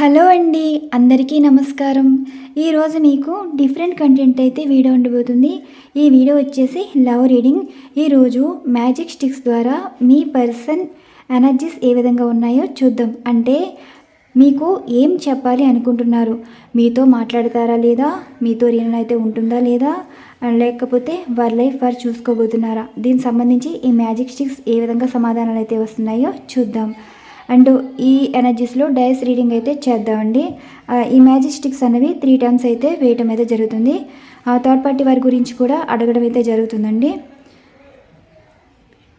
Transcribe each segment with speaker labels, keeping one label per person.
Speaker 1: Hello అండి అందరికీ నమస్కారం. ఈరోజు మీకు డిఫరెంట్ కంటెంట్ అయితే వీడియో ఉండబోతుంది. ఈ వీడియో వచ్చేసి లవ్ రీడింగ్. ఈరోజు మ్యాజిక్ స్టిక్స్ ద్వారా మీ పర్సన్ ఎనర్జీస్ ఏ విధంగా ఉన్నాయో చూద్దాం. అంటే మీకు ఏం చెప్పాలి అనుకుంటున్నారు? మీతో మాట్లాడతారా లేదా? మీతో రీనన్ అయితే ఉంటుందా లేదా? లేకపోతే వారి లైఫ్ వారు చూసుకోబోతున్నారా? దీనికి సంబంధించి ఈ మ్యాజిక్ స్టిక్స్ ఏ విధంగా సమాధానాలు అయితే వస్తున్నాయో చూద్దాం. అండ్ ఈ ఎనర్జీస్లో డైస్ రీడింగ్ అయితే చేద్దామండి. ఈ మ్యాజిస్టిక్స్ అనేవి త్రీ టైమ్స్ అయితే వేయటం అయితే జరుగుతుంది. ఆ థర్డ్ పార్టీ వారి గురించి కూడా అడగడం అయితే జరుగుతుందండి.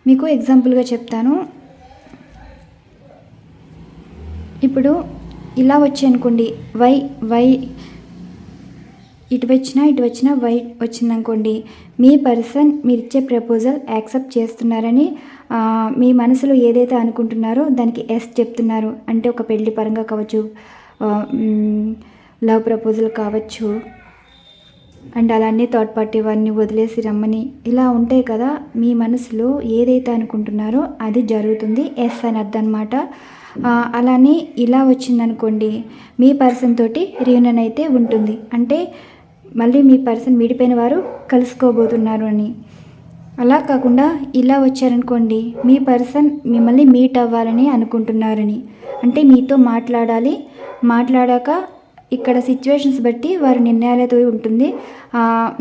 Speaker 1: మీకు ఎగ్జాంపుల్గా చెప్తాను. ఇప్పుడు ఇలా వచ్చి అనుకోండి. వై వై ఇటు వచ్చినా ఇటు వచ్చినా వై వచ్చిందనుకోండి. మీ పర్సన్ మీరు ఇచ్చే ప్రపోజల్ యాక్సెప్ట్ చేస్తున్నారని మీ మనసులో ఏదైతే అనుకుంటున్నారో దానికి ఎస్ చెప్తున్నారు. అంటే ఒక పెళ్ళి పరంగా కావచ్చు లవ్ ప్రపోజల్ కావచ్చు అండ్ అలానే థర్డ్ పార్టీ వారిని వదిలేసి రమ్మని ఇలా ఉంటాయి కదా. మీ మనసులో ఏదైతే అనుకుంటున్నారో అది జరుగుతుంది. ఎస్ అని అర్థం అనమాట అలానే ఇలా వచ్చిందనుకోండి మీ పర్సన్ తోటి రీయూనియన్ అయితే ఉంటుంది. అంటే మళ్ళీ మీ పర్సన్ విడిపోయిన వారు కలుసుకోబోతున్నారు అని. అలా కాకుండా ఇలా వచ్చారనుకోండి మీ పర్సన్ మిమ్మల్ని మీట్ అవ్వాలని అనుకుంటున్నారని. అంటే మీతో మాట్లాడాలి. మాట్లాడాక ఇక్కడ సిచ్యువేషన్స్ బట్టి వారి నిర్ణయాలతో ఉంటుంది.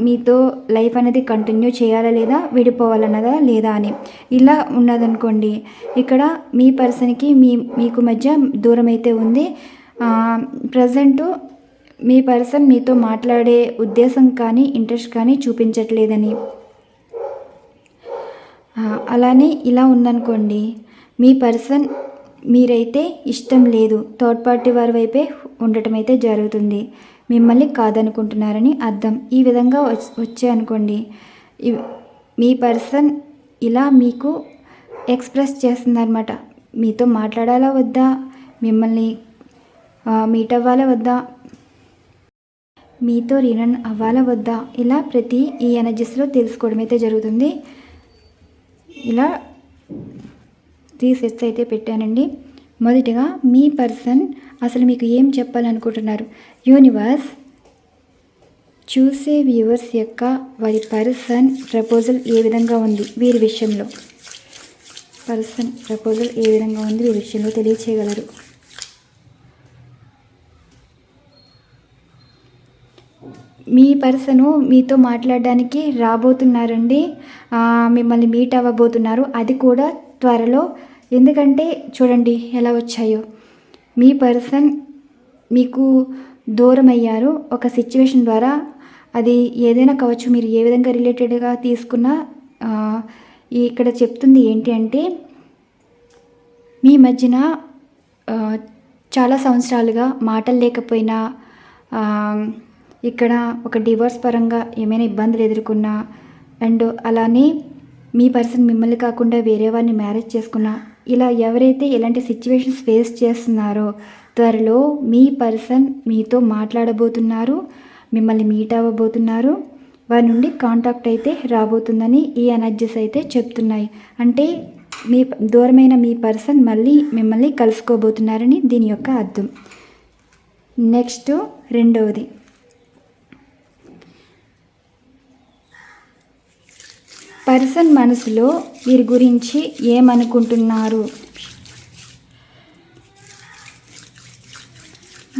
Speaker 1: మీతో లైఫ్ అనేది కంటిన్యూ చేయాలా లేదా విడిపోవాలన్నదా లేదా అని. ఇలా ఉన్నదనుకోండి ఇక్కడ మీ పర్సన్కి మీ మీకు మధ్య దూరం అయితే ఉంది. ప్రజెంటు మీ పర్సన్ మీతో మాట్లాడే ఉద్దేశం కానీ ఇంట్రెస్ట్ కానీ చూపించట్లేదని. అలానే ఇలా ఉందనుకోండి. మీ పర్సన్ మీరైతే ఇష్టం లేదు. థర్డ్ పార్టీ వారి వైపే ఉండటం అయితే జరుగుతుంది. మిమ్మల్ని కాదనుకుంటున్నారని అర్థం. ఈ విధంగా వచ్చే అనుకోండి. మీ పర్సన్ ఇలా మీకు ఎక్స్ప్రెస్ చేస్తుందన్నమాట. మీతో మాట్లాడాలా వద్దా? మిమ్మల్ని మీట్ అవ్వాలా వద్దా? మీతో రీనన్ అవ్వాలా వద్దా? ఇలా ప్రతి ఈ ఎనర్జీస్లో తెలుసుకోవడం అయితే జరుగుతుంది. ఇలా త్రీ సెట్స్ అయితే పెట్టానండి. మొదటిగా మీ పర్సన్ అసలు మీకు ఏం చెప్పాలనుకుంటున్నారు? యూనివర్స్ చూసే వ్యూవర్స్ యొక్క వారి పర్సన్ ప్రపోజల్ ఏ విధంగా ఉంది? వీరి విషయంలో. పర్సన్ ప్రపోజల్ ఏ విధంగా ఉంది? వీరి విషయంలో తెలియచేయగలరు. మీ పర్సను మీతో మాట్లాడడానికి రాబోతున్నారండి. మిమ్మల్ని మీట్ అవ్వబోతున్నారు. అది కూడా త్వరలో. ఎందుకంటే చూడండి ఎలా వచ్చాయో. మీ పర్సన్ మీకు దూరం అయ్యారు. ఒక సిచ్యువేషన్ ద్వారా అది ఏదైనా కావచ్చు మీరు ఏ విధంగా రిలేటెడ్గా తీసుకున్నా ఇక్కడ చెప్తుంది ఏంటి అంటే మీ మధ్యన చాలా సంవత్సరాలుగా మాటలు లేకపోయినా ఇక్కడ ఒక డివోర్స్ పరంగా ఏమైనా ఇబ్బందులు ఎదుర్కొన్నా అండ్ అలానే మీ పర్సన్ మిమ్మల్ని కాకుండా వేరే వారిని మ్యారేజ్ చేసుకున్నా ఇలా ఎవరైతే ఎలాంటి సిచ్యువేషన్స్ ఫేస్ చేస్తున్నారో త్వరలో మీ పర్సన్ మీతో మాట్లాడబోతున్నారు మిమ్మల్ని మీట్ అవ్వబోతున్నారు వారి నుండి కాంటాక్ట్ అయితే రాబోతుందని ఈ ఎనర్జీస్ అయితే చెప్తున్నాయి. అంటే మీ దూరమైన మీ పర్సన్ మళ్ళీ మిమ్మల్ని కలుసుకోబోతున్నారని దీని యొక్క అర్థం. నెక్స్ట్ రెండవది. పర్సన్ మనసులో వీరి గురించి ఏమనుకుంటున్నారు?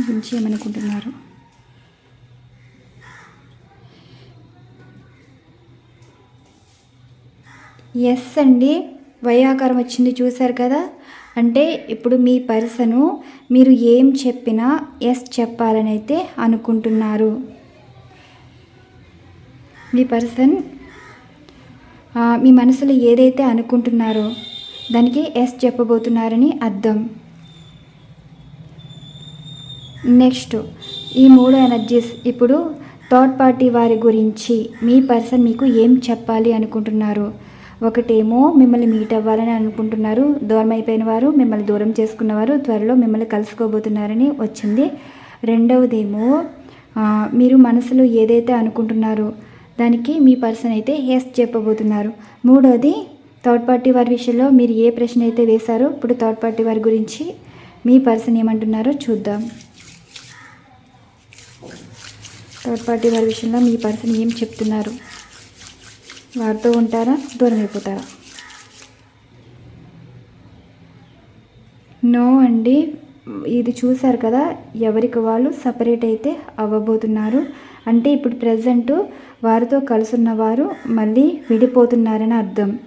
Speaker 1: గురించి ఏమనుకుంటున్నారు? ఎస్ అండి. వైయాకారం వచ్చింది చూశారు కదా? అంటే ఇప్పుడు మీ పర్సను మీరు ఏం చెప్పినా ఎస్ చెప్పాలని అయితే అనుకుంటున్నారు. మీ పర్సన్ మీ మనసులో ఏదైతే అనుకుంటున్నారో దానికి ఎస్ చెప్పబోతున్నారని అర్థం. నెక్స్ట్ ఈ మూడు ఎనర్జీస్ ఇప్పుడు థర్డ్ పార్టీ వారి గురించి మీ పర్సన్ మీకు ఏం చెప్పాలి అనుకుంటున్నారు? ఒకటేమో మిమ్మల్ని మీట్ అవ్వాలని అనుకుంటున్నారు. దూరం అయిపోయిన వారు మిమ్మల్ని దూరం చేసుకున్నవారు త్వరలో మిమ్మల్ని కలుసుకోబోతున్నారని వచ్చింది. రెండవదేమో మీరు మనసులో ఏదైతే అనుకుంటున్నారో దానికి మీ పర్సన్ అయితే ఎస్ చెప్పబోతున్నారు. మూడోది థర్డ్ పార్టీ వారి విషయంలో మీరు ఏ ప్రశ్న అయితే వేశారో ఇప్పుడు థర్డ్ పార్టీ వారి గురించి మీ పర్సన్ ఏమంటున్నారో చూద్దాం. థర్డ్ పార్టీ వారి విషయంలో మీ పర్సన్ ఏం చెప్తున్నారు? వారితో ఉంటారా? దూరం అయిపోతారా? నో అండి. ఇది చూశారు కదా ఎవరికి వాళ్ళు సపరేట్ అయితే అవ్వబోతున్నారు. అంటే ఇప్పుడు ప్రజెంట్ వారితో కలుసున్న వారు మళ్ళీ విడిపోతున్నారని అర్థం.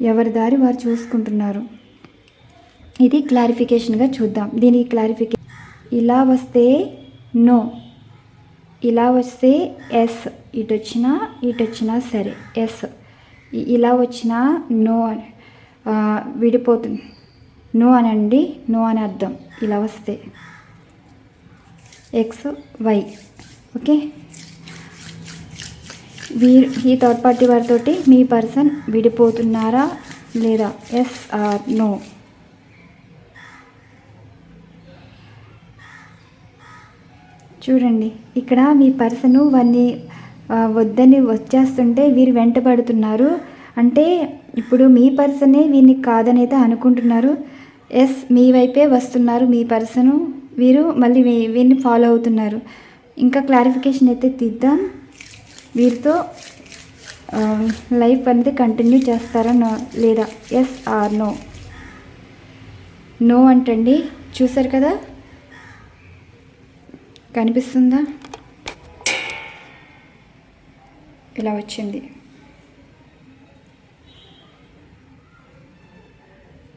Speaker 1: ఎవరి దారి వారు చూసుకుంటున్నారు. ఇది క్లారిఫికేషన్గా చూద్దాం. దీనికి క్లారిఫికేషన్ ఇలా వస్తే నో. ఇలా వస్తే ఎస్. ఇటు వచ్చినా ఇటు వచ్చినా సరే ఎస్. ఇలా వచ్చినా నో అని విడిపోతుంది నో అనండి నో అని అర్థం. ఇలా వస్తే. X Y. ఓకే? వీరు ఈ థర్డ్ పార్టీ వారితోటి మీ పర్సన్ విడిపోతున్నారా లేదా ఎస్ ఆర్ నో? చూడండి ఇక్కడ మీ పర్సన్ వారిని వద్దని వచ్చేస్తుంటే వీరు వెంటబడుతున్నారు. అంటే ఇప్పుడు మీ పర్సనే వీరిని కాదనైతే అనుకుంటున్నారు. ఎస్ మీ వైపే వస్తున్నారు మీ పర్సను. వీరు మళ్ళీ వీరిని ఫాలో అవుతున్నారు. ఇంకా క్లారిఫికేషన్ అయితే తీద్దాం. వీరితో లైఫ్ అనేది కంటిన్యూ చేస్తారా నో లేదా ఎస్ ఆర్ నో నో అంటండి. చూసారు కదా? కనిపిస్తుందా? ఇలా వచ్చింది.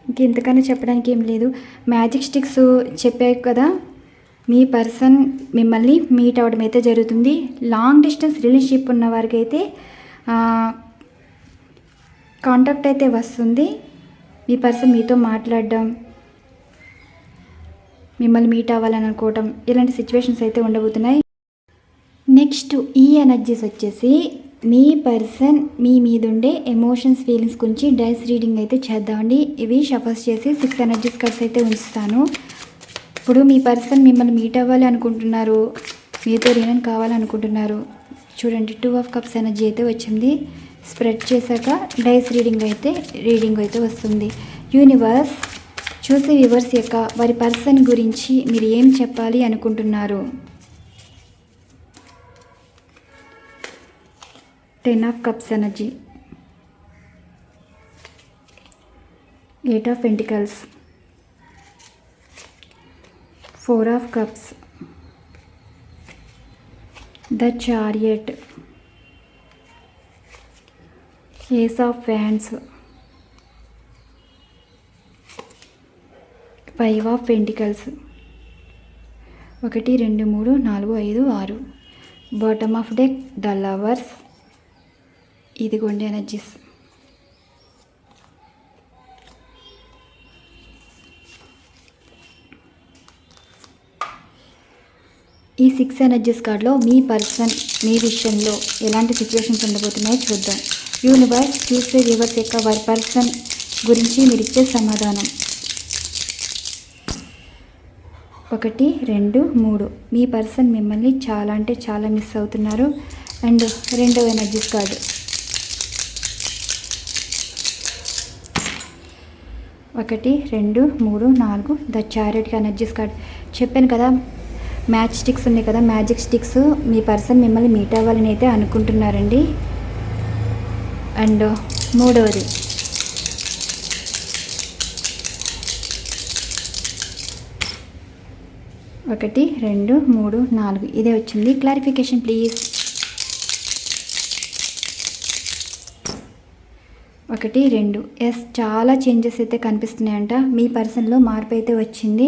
Speaker 1: ఇంకెంతకన్నా చెప్పడానికి ఏం లేదు. మ్యాజిక్ స్టిక్స్ చెప్పాయి కదా? మీ పర్సన్ మిమ్మల్ని మీట్ అవ్వడం అయితే జరుగుతుంది. లాంగ్ డిస్టెన్స్ రిలేషన్షిప్ ఉన్న వారికి అయితే కాంటాక్ట్ అయితే వస్తుంది. మీ పర్సన్ మీతో మాట్లాడడం మిమ్మల్ని మీట్ అవ్వాలని అనుకోవటం ఇలాంటి సిచ్యువేషన్స్ అయితే ఉండబోతున్నాయి. నెక్స్ట్ ఈ ఎనర్జీస్ వచ్చేసి మీ పర్సన్ మీ మీద ఉండే ఎమోషన్స్ ఫీలింగ్స్ గురించి డైస్ రీడింగ్ అయితే చేద్దామండి. ఇవి షఫర్స్ చేసి సిక్స్ ఎనర్జీస్ కార్డ్స్ అయితే ఉంచుతాను. ఇప్పుడు మీ పర్సన్ మిమ్మల్ని మీట్ అవ్వాలి అనుకుంటున్నారు? మీతో రీనన్ కావాలనుకుంటున్నారు. చూడండి టూ ఆఫ్ కప్స్ ఎనర్జీ అయితే వచ్చింది. స్ప్రెడ్ చేశాక డైస్ రీడింగ్ అయితే రీడింగ్ అయితే వస్తుంది. యూనివర్స్ చూసే వివర్స్ యొక్క వారి పర్సన్ గురించి మీరు ఏం చెప్పాలి అనుకుంటున్నారు? Ten of cups energy eight of pentacles four of cups. The chariot. Ace of fans five of pentacles. ఒకటి రెండు మూడు నాలుగు ఐదు ఆరు. Bottom of deck the lovers. ఇదిగోండి ఎనర్జీస్. ఈ సిక్స్ ఎనర్జీస్ కార్డ్లో మీ పర్సన్ మీ విషయంలో ఎలాంటి సిచ్యువేషన్స్ ఉండబోతున్నాయో చూద్దాం. యూనివర్స్ చూసే వ్యూవర్స్ యొక్క వారి పర్సన్ గురించి మీరు ఇచ్చే సమాధానం. ఒకటి రెండు మూడు. మీ పర్సన్ మిమ్మల్ని చాలా అంటే చాలా మిస్ అవుతున్నారు. అండ్ రెండవ ఎనర్జీస్ కార్డు ఒకటి రెండు మూడు నాలుగు. ద చారెట్ ఎనర్జీస్ కార్డ్ చెప్పాను కదా మ్యాచ్ స్టిక్స్ ఉన్నాయి కదా మ్యాజిక్ స్టిక్స్. మీ పర్సన్ మిమ్మల్ని మీట్ అవ్వాలని అయితే అనుకుంటున్నారండి. అండ్ మూడవది ఒకటి రెండు మూడు నాలుగు. ఇదే వచ్చింది. Clarification please. ఒకటి రెండు. ఎస్ చాలా చేంజెస్ అయితే కనిపిస్తున్నాయంట. మీ పర్సన్లో మార్పు అయితే వచ్చింది.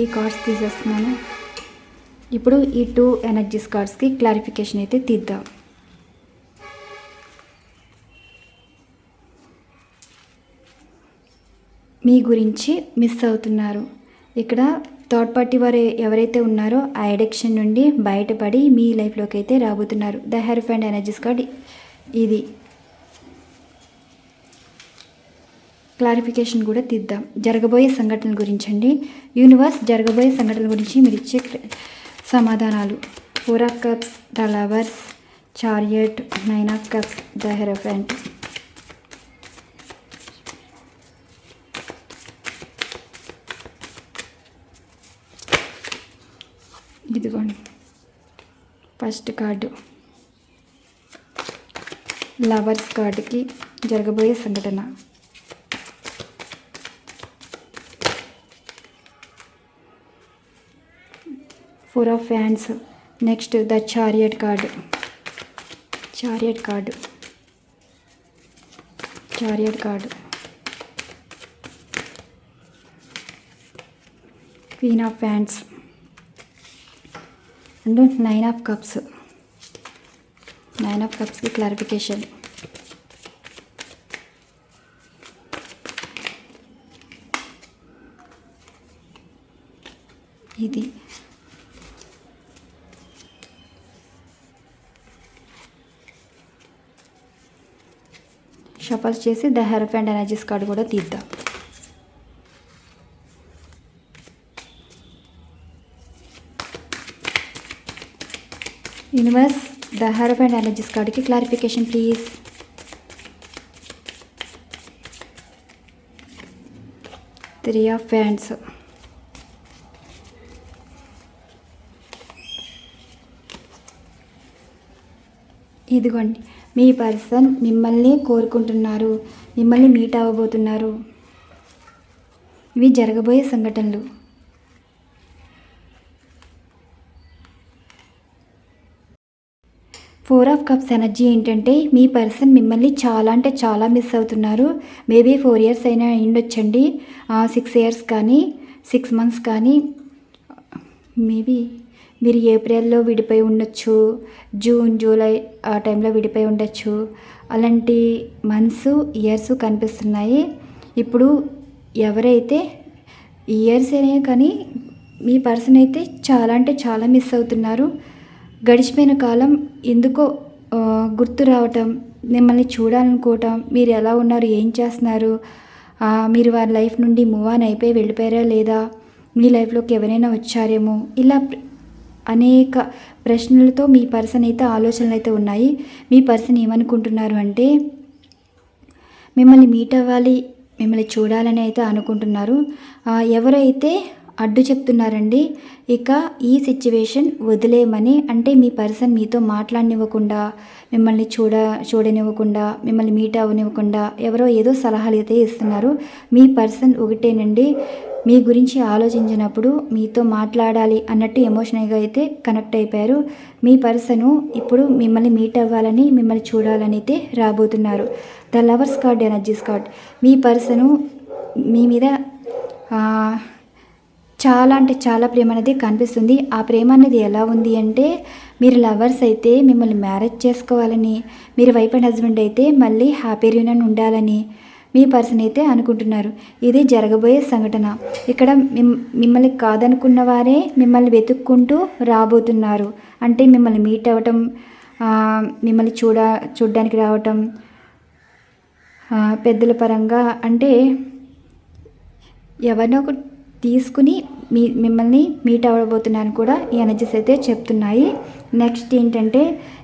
Speaker 1: ఈ కార్డ్స్ తీసేస్తున్నాను. ఇప్పుడు ఈ టూ ఎనర్జీస్ కార్డ్స్కి క్లారిఫికేషన్ అయితే తీద్దాం. మీ గురించి మిస్ అవుతున్నారు. ఇక్కడ థర్డ్ పార్టీ వారు ఎవరైతే ఉన్నారో ఆ ఎడిక్షన్ నుండి బయటపడి మీ లైఫ్లోకి అయితే రాబోతున్నారు. ద హెర్ఫ్ అండ్ ఎనర్జీస్ కార్డ్ ఇది. క్లారిఫికేషన్ కూడా తీద్దాం. జరగబోయే సంఘటనల గురించి అండి యూనివర్స్ జరగబోయే సంఘటనల గురించి మీరు ఇచ్చే సమాధానాలు. Four of cups the lovers chariot nine of cups the hierophant. ఇదిగోండి. First card. లవర్స్ కార్డుకి జరగబోయే సంఘటన. Four of fans next the chariot card chariot card chariot card queen of fans and nine of cups nine of కప్స్కి clarification ఇది shuffle చేసి the హెరఫ్ and energies card కూడా తీద్దాం. Universe the హెరఫ్ and energies కార్డుకి clarification please three of wands ఇదిగోండి. మీ person మిమ్మల్ని కోరుకుంటున్నారు మిమ్మల్ని meet అవ్వబోతున్నారు. ఇవి జరగబోయే సంఘటనలు. ఫోర్ ఆఫ్ కప్స్ ఎనర్జీ ఏంటంటే మీ పర్సన్ మిమ్మల్ని చాలా అంటే చాలా మిస్ అవుతున్నారు. మేబీ ఫోర్ ఇయర్స్ అయినా అయ్యిండొచ్చండి. సిక్స్ ఇయర్స్ కానీ సిక్స్ మంత్స్ కానీ మేబీ మీరు ఏప్రిల్లో విడిపోయి ఉండొచ్చు జూన్ జూలై ఆ టైంలో విడిపోయి ఉండొచ్చు. అలాంటి మంత్స్ ఇయర్స్ కనిపిస్తున్నాయి. ఇప్పుడు ఎవరైతే ఇయర్స్ అనే కానీ మీ పర్సన్ అయితే చాలా అంటే చాలా మిస్ అవుతున్నారు. గడిచిపోయిన కాలం ఎందుకో గుర్తు రావటం మిమ్మల్ని చూడాలనుకోవటం మీరు ఎలా ఉన్నారు ఏం చేస్తున్నారు మీరు వారి లైఫ్ నుండి మూవ్ ఆన్ అయిపోయి వెళ్ళిపోయారా లేదా మీ లైఫ్లోకి ఎవరైనా వచ్చారేమో ఇలా అనేక ప్రశ్నలతో మీ పర్సన్ అయితే ఆలోచనలు అయితే ఉన్నాయి. మీ పర్సన్ ఏమనుకుంటున్నారు అంటే మిమ్మల్ని మీట్ అవ్వాలి మిమ్మల్ని చూడాలని అయితే అనుకుంటున్నారు. ఎవరైతే అడ్డు చెప్తున్నారండి ఇక ఈ సిచ్యువేషన్ వదిలేయమని అంటే మీ పర్సన్ మీతో మాట్లాడనివ్వకుండా మిమ్మల్ని చూడ చూడనివ్వకుండా మిమ్మల్ని మీట్ అవ్వనివ్వకుండా ఎవరో ఏదో సలహాలు అయితే ఇస్తున్నారు. మీ పర్సన్ ఒకటేనండి మీ గురించి ఆలోచించినప్పుడు మీతో మాట్లాడాలి అన్నట్టు ఎమోషనల్గా అయితే కనెక్ట్ అయిపోయారు. మీ పర్సను ఇప్పుడు మిమ్మల్ని మీట్ అవ్వాలని మిమ్మల్ని చూడాలని అయితే రాబోతున్నారు. The lovers card energies card. Me person మీ మీద చాలా అంటే చాలా ప్రేమ అనేది కనిపిస్తుంది. ఆ ప్రేమ అనేది ఎలా ఉంది అంటే మీరు లవర్స్ అయితే మిమ్మల్ని మ్యారేజ్ చేసుకోవాలని మీరు వైఫ్ అండ్ హస్బెండ్ అయితే మళ్ళీ హ్యాపీ రియూనియన్ ఉండాలని మీ పర్సన్ అయితే అనుకుంటున్నారు. ఇది జరగబోయే సంఘటన. ఇక్కడ మిమ్ మిమ్మల్ని కాదనుకున్న వారే మిమ్మల్ని వెతుక్కుంటూ రాబోతున్నారు. అంటే మిమ్మల్ని మీట్ అవ్వటం మిమ్మల్ని చూడ చూడడానికి రావటం పెద్దల పరంగా అంటే ఎవరినో ఒక తీసుకుని మీ మిమ్మల్ని మీట్ అవ్వబోతున్నారని కూడా ఈ ఎనర్జీస్ అయితే చెప్తున్నాయి. నెక్స్ట్ ఏంటంటే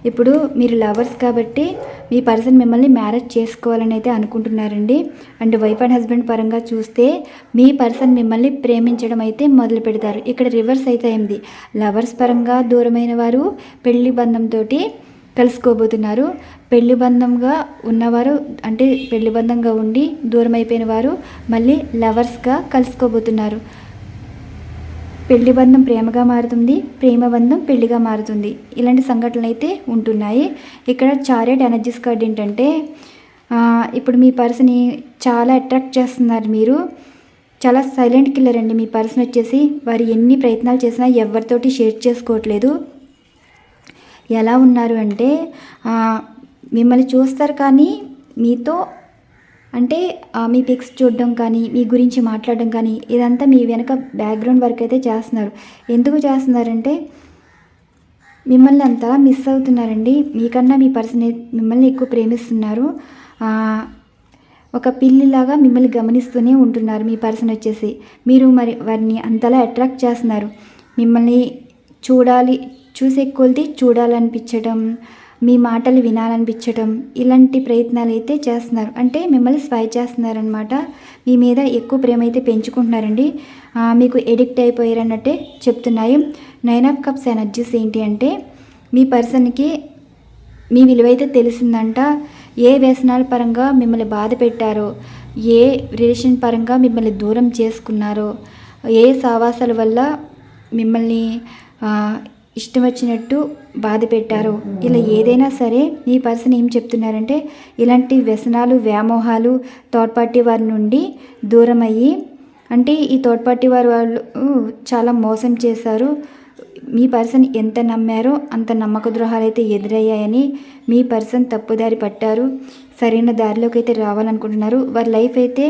Speaker 1: ఇప్పుడు మీరు లవర్స్ కాబట్టి మీ పర్సన్ మిమ్మల్ని మ్యారేజ్ చేసుకోవాలని అయితే అనుకుంటున్నారండి. అండ్ వైఫ్ అండ్ హస్బెండ్ పరంగా చూస్తే మీ పర్సన్ మిమ్మల్ని ప్రేమించడం అయితే మొదలు పెడతారు. ఇక్కడ రివర్స్ అయితే అయింది. లవర్స్ పరంగా దూరమైన వారు పెళ్ళి బంధంతో కలుసుకోబోతున్నారు. పెళ్ళి బంధంగా ఉన్నవారు అంటే పెళ్ళి బంధంగా ఉండి దూరం అయిపోయిన వారు మళ్ళీ లవర్స్గా కలుసుకోబోతున్నారు. పెళ్ళి బంధం ప్రేమగా మారుతుంది ప్రేమ బంధం పెళ్ళిగా మారుతుంది. ఇలాంటి సంఘటనలు అయితే ఉంటున్నాయి. ఇక్కడ చారియట్ ఎనర్జీస్ కార్డ్ ఏంటంటే ఇప్పుడు మీ పర్సన్ని చాలా అట్రాక్ట్ చేస్తున్నారు మీరు. చాలా సైలెంట్ కిల్లర్ అండి మీ పర్సన్ వచ్చేసి. వారు ఎన్ని ప్రయత్నాలు చేసినా ఎవరితోటి షేర్ చేసుకోవట్లేదు. ఎలా ఉన్నారు అంటే మిమ్మల్ని చూస్తారు కానీ మీతో అంటే మీ పిక్స్ చూడడం కానీ మీ గురించి మాట్లాడడం కానీ ఇదంతా మీ వెనక బ్యాక్గ్రౌండ్ వర్క్ అయితే చేస్తున్నారు. ఎందుకు చేస్తున్నారంటే మిమ్మల్ని అంతలా మిస్ అవుతున్నారండి. మీకన్నా మీ పర్సన్ మిమ్మల్ని ఎక్కువ ప్రేమిస్తున్నారు. ఒక పిల్లిలాగా మిమ్మల్ని గమనిస్తూనే ఉంటున్నారు మీ పర్సన్ వచ్చేసి. మీరు మరి వారిని అంతలా అట్రాక్ట్ చేస్తున్నారు. మిమ్మల్ని చూడాలి చూసే కొలిది చూడాలనిపించడం మీ మాటలు వినాలనిపించడం ఇలాంటి ప్రయత్నాలు అయితే చేస్తున్నారు. అంటే మిమ్మల్ని స్పై చేస్తున్నారనమాట మీ మీద ఎక్కువ ప్రేమ అయితే పెంచుకుంటున్నారండి మీకు ఎడిక్ట్ అయిపోయారన్నట్టే చెప్తున్నాయి. నైన్ ఆఫ్ కప్స్ ఎనర్జీస్ ఏంటి అంటే మీ పర్సన్కి మీ విలువైతే తెలిసిందంట. ఏ వ్యసనాల పరంగా మిమ్మల్ని బాధ పెట్టారో ఏ రిలేషన్ పరంగా మిమ్మల్ని దూరం చేసుకున్నారో ఏ సావాసాల వల్ల మిమ్మల్ని ఇష్టం వచ్చినట్టు బాధ పెట్టారో. ఇలా ఏదైనా సరే మీ పర్సన్ ఏం చెప్తున్నారంటే ఇలాంటి వ్యసనాలు వ్యామోహాలు థర్డ్ పార్టీ వారి నుండి దూరం అయ్యి అంటే ఈ థర్డ్ పార్టీ వారు వాళ్ళు చాలా మోసం చేశారు. మీ పర్సన్ ఎంత నమ్మారో అంత నమ్మక ద్రోహాలు అయితే ఎదురయ్యాయని మీ పర్సన్ తప్పుదారి పట్టారు. సరైన దారిలోకి అయితే రావాలనుకుంటున్నారు. వారి లైఫ్ అయితే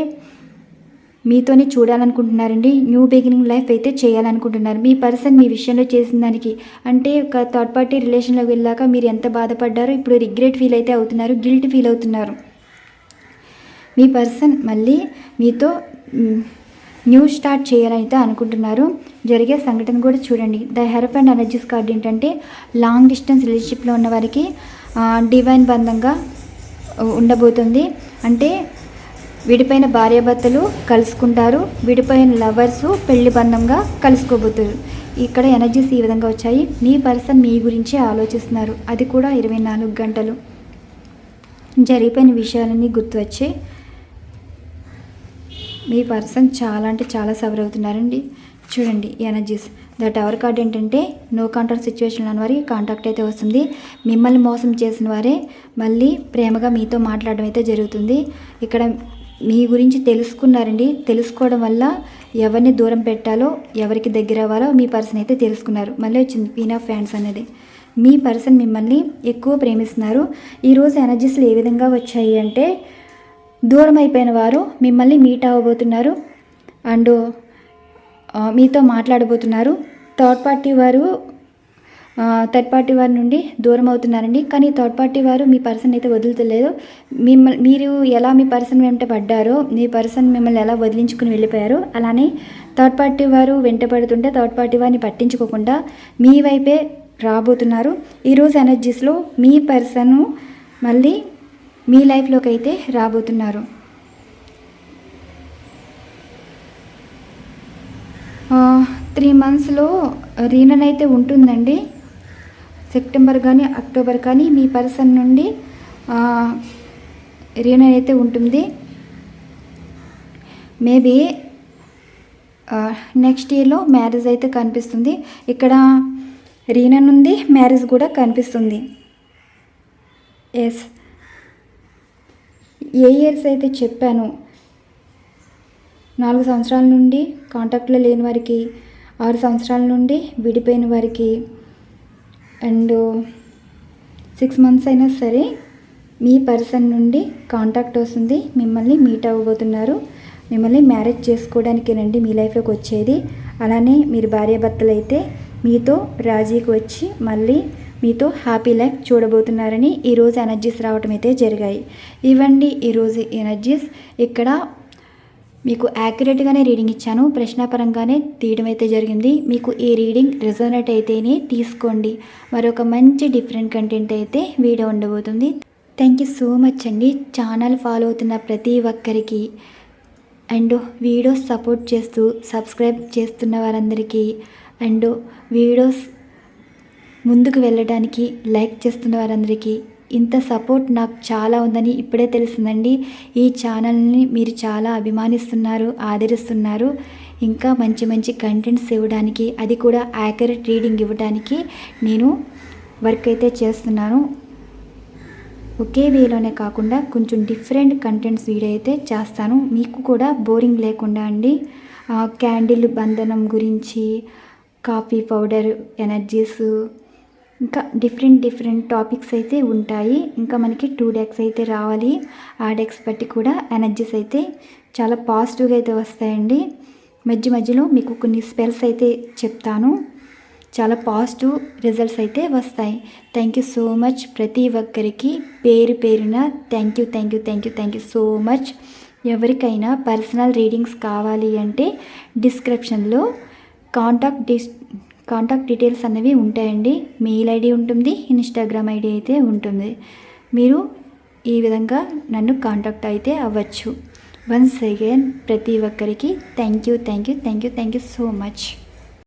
Speaker 1: మీతోనే చూడాలనుకుంటున్నారండి. న్యూ బిగినింగ్ లైఫ్ అయితే చేయాలనుకుంటున్నారు. మీ పర్సన్ మీ విషయంలో చేసిన దానికి. అంటే ఒక థర్డ్ పార్టీ రిలేషన్లోకి వెళ్ళాక మీరు ఎంత బాధపడ్డారో ఇప్పుడు రిగ్రెట్ ఫీల్ అయితే అవుతున్నారు గిల్ట్ ఫీల్ అవుతున్నారు. మీ పర్సన్ మళ్ళీ మీతో న్యూ స్టార్ట్ చేయాలని అయితే అనుకుంటున్నారు. జరిగే సంఘటన కూడా చూడండి. ద హెరఫ్ అండ్ ఎనర్జీస్ కార్డ్ ఏంటంటే లాంగ్ డిస్టెన్స్ రిలేషన్షిప్లో ఉన్న వారికి డివైన్ బంధంగా ఉండబోతుంది. అంటే విడిపోయిన భార్యాభర్తలు కలుసుకుంటారు. విడిపోయిన లవర్స్ పెళ్ళి బంధంగా కలుసుకోబోతారు. ఇక్కడ ఎనర్జీస్ ఈ విధంగా వచ్చాయి. మీ పర్సన్ మీ గురించి ఆలోచిస్తున్నారు. అది కూడా ఇరవై నాలుగు గంటలు. జరిగిపోయిన విషయాలన్నీ గుర్తువచ్చి మీ పర్సన్ చాలా అంటే చాలా సవర్ అవుతున్నారండి. చూడండి ఎనర్జీస్. ద టవర్ కార్డ్ ఏంటంటే నో కాంటాక్ట్ సిచ్యువేషన్ అని వారికి కాంటాక్ట్ అయితే వస్తుంది. మిమ్మల్ని మోసం చేసిన వారే మళ్ళీ ప్రేమగా మీతో మాట్లాడడం అయితే జరుగుతుంది. ఇక్కడ మీ గురించి తెలుసుకున్నారండి. తెలుసుకోవడం వల్ల ఎవరిని దూరం పెట్టాలో ఎవరికి దగ్గర అవ్వాలో మీ పర్సన్ అయితే తెలుసుకున్నారు. మళ్ళీ వచ్చింది పీన్ ఆఫ్ ఫ్యాన్స్ అనేది మీ పర్సన్ మిమ్మల్ని ఎక్కువ ప్రేమిస్తున్నారు. ఈరోజు ఎనర్జీస్లు ఏ విధంగా వచ్చాయి అంటే దూరం అయిపోయిన వారు మిమ్మల్ని మీట్ అవ్వబోతున్నారు. అండ్ మీతో మాట్లాడబోతున్నారు. థర్డ్ పార్టీ వారు థర్డ్ పార్టీ వారి నుండి దూరం అవుతున్నారండి. కానీ థర్డ్ పార్టీ వారు మీ పర్సన్ అయితే వదులుతలేదు. మిమ్మల్ని మీరు ఎలా మీ పర్సన్ వెంట పడ్డారో మీ పర్సన్ మిమ్మల్ని ఎలా వదిలించుకుని వెళ్ళిపోయారో అలానే థర్డ్ పార్టీ వారు వెంట పడుతుంటే థర్డ్ పార్టీ వారిని పట్టించుకోకుండా మీ వైపే రాబోతున్నారు. ఈరోజు ఎనర్జీస్లో మీ పర్సన్ మళ్ళీ మీ లైఫ్లోకి అయితే రాబోతున్నారు. త్రీ మంత్స్లో రీనన్ అయితే ఉంటుందండి. సెప్టెంబర్ కానీ అక్టోబర్ కానీ మీ పర్సన్ నుండి రీనన్ అయితే ఉంటుంది. మేబీ నెక్స్ట్ ఇయర్లో మ్యారేజ్ అయితే కనిపిస్తుంది. ఇక్కడ రీనన్ ఉంది మ్యారేజ్ కూడా కనిపిస్తుంది. ఎస్ ఏ ఇయర్స్ అయితే చెప్పాను నాలుగు సంవత్సరాల నుండి కాంటాక్ట్లో లేని వారికి ఆరు సంవత్సరాల నుండి విడిపోయిన వారికి అండ్ సిక్స్ మంత్స్ అయినా సరే మీ పర్సన్ నుండి కాంటాక్ట్ వస్తుంది. మిమ్మల్ని మీట్ అవ్వబోతున్నారు. మిమ్మల్ని మ్యారేజ్ చేసుకోవడానికేనండి మీ లైఫ్లోకి వచ్చేది. అలానే మీరు భార్యాభర్తలు అయితే మీతో రాజీకి వచ్చి మళ్ళీ మీతో హ్యాపీ లైఫ్ చూడబోతున్నారని ఈరోజు ఎనర్జీస్ రావటం అయితే జరిగాయి. ఇవ్వండి ఈరోజు ఎనర్జీస్ ఇక్కడ మీకు యాక్యురేట్గానే రీడింగ్ ఇచ్చాను. ప్రశ్నాపరంగానే తీయడం అయితే జరిగింది. మీకు ఈ రీడింగ్ రిజోనేట్ అయితేనే తీసుకోండి. మరొక మంచి డిఫరెంట్ కంటెంట్ అయితే వీడియో ఉండబోతుంది. థ్యాంక్ యూ సో మచ్ అండి. ఛానల్ ఫాలో అవుతున్న ప్రతి ఒక్కరికి. అండ్ వీడియోస్ సపోర్ట్ చేస్తూ సబ్స్క్రైబ్ చేస్తున్న వారందరికీ. అండ్ వీడియోస్ ముందుకు వెళ్ళడానికి లైక్ చేస్తున్న వారందరికీ. ఇంత సపోర్ట్ నాకు చాలా ఉందని ఇప్పుడే తెలిసిందండి. ఈ ఛానల్ని మీరు చాలా అభిమానిస్తున్నారు ఆదరిస్తున్నారు. ఇంకా మంచి మంచి కంటెంట్స్ ఇవ్వడానికి అది కూడా యాక్యురేట్ రీడింగ్ ఇవ్వడానికి నేను వర్క్ అయితే చేస్తున్నాను. ఒకే వేలోనే కాకుండా కొంచెం డిఫరెంట్ కంటెంట్స్ వీడియో అయితే చేస్తాను. మీకు కూడా బోరింగ్ లేకుండా అండి. క్యాండిల్ బంధనం గురించి కాఫీ పౌడర్ ఎనర్జీస్ ఇంకా డిఫరెంట్ డిఫరెంట్ టాపిక్స్ అయితే ఉంటాయి. ఇంకా మనకి టూ డెక్స్ అయితే రావాలి. ఆ డెక్స్ బట్టి కూడా ఎనర్జీస్ అయితే చాలా పాజిటివ్గా అయితే వస్తాయండి. మధ్య మధ్యలో మీకు కొన్ని స్పెల్స్ అయితే చెప్తాను. చాలా పాజిటివ్ రిజల్ట్స్ అయితే వస్తాయి. థ్యాంక్ యూ సో మచ్ ప్రతి ఒక్కరికి పేరు పేరున thank you thank you thank you thank you so much ఎవరికైనా పర్సనల్ రీడింగ్స్ కావాలి అంటే డిస్క్రిప్షన్లో కాంటాక్ట్ డిస్ కాంటాక్ట్ డీటెయిల్స్ అనేవి ఉంటాయండి. మెయిల్ ఐడి ఉంటుంది ఇన్స్టాగ్రామ్ ఐడి అయితే ఉంటుంది. మీరు ఈ విధంగా నన్ను కాంటాక్ట్ అయితే అవ్వచ్చు. వన్స్ అగైన్ ప్రతి ఒక్కరికి thank you thank you thank you thank you so much.